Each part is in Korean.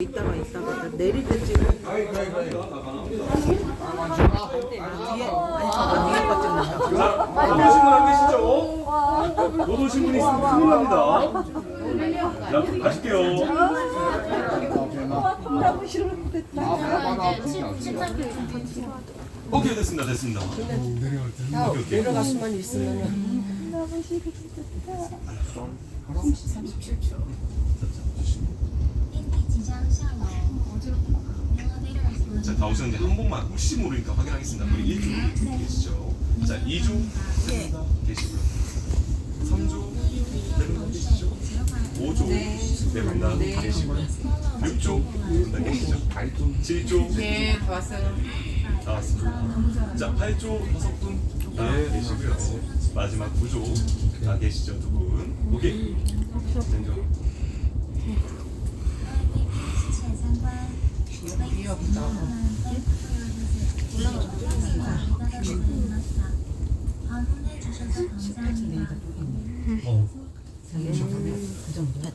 이따가 이따가 내릴 때 찍어. 뒤에 잠깐 뒤에 거 찍는다. 못 오신 분안 계시죠? 못 오신 분 있으면 큰일 납니다. 자, 가실게요. 오케이, 됐습니다, 됐습니다. 오케이, 오케이. 내려갈 수만 있으면 자, 다 오셨는데 한 번만 혹시 모르니까 확인하겠습니다. 우리 1조 계시죠? 자, 2조 계시고요. 3조 네분 계시죠? 5조 네분다 계시고요. 6조 네분다 계시죠? 7조 네, 왔어요. 나왔습니다. 자, 8조 다섯 분다 계시고요. 마지막 9조 다 계시죠, 두 분. 오케이. 된죠?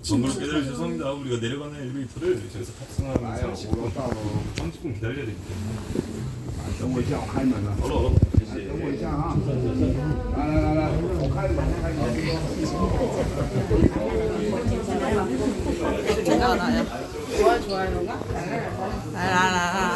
번거롭게 기다려 죄송합니다. 우리가 내려가는 엘리베이터를 저기서 탑승하면서 30분 기다려야 되기 때문에. 等我一下，我开门了。 얼어 얼어. 等我一下啊！来来来来，我开门，我开门。 제가 나요. 좋아 좋아요가. 来啦来啦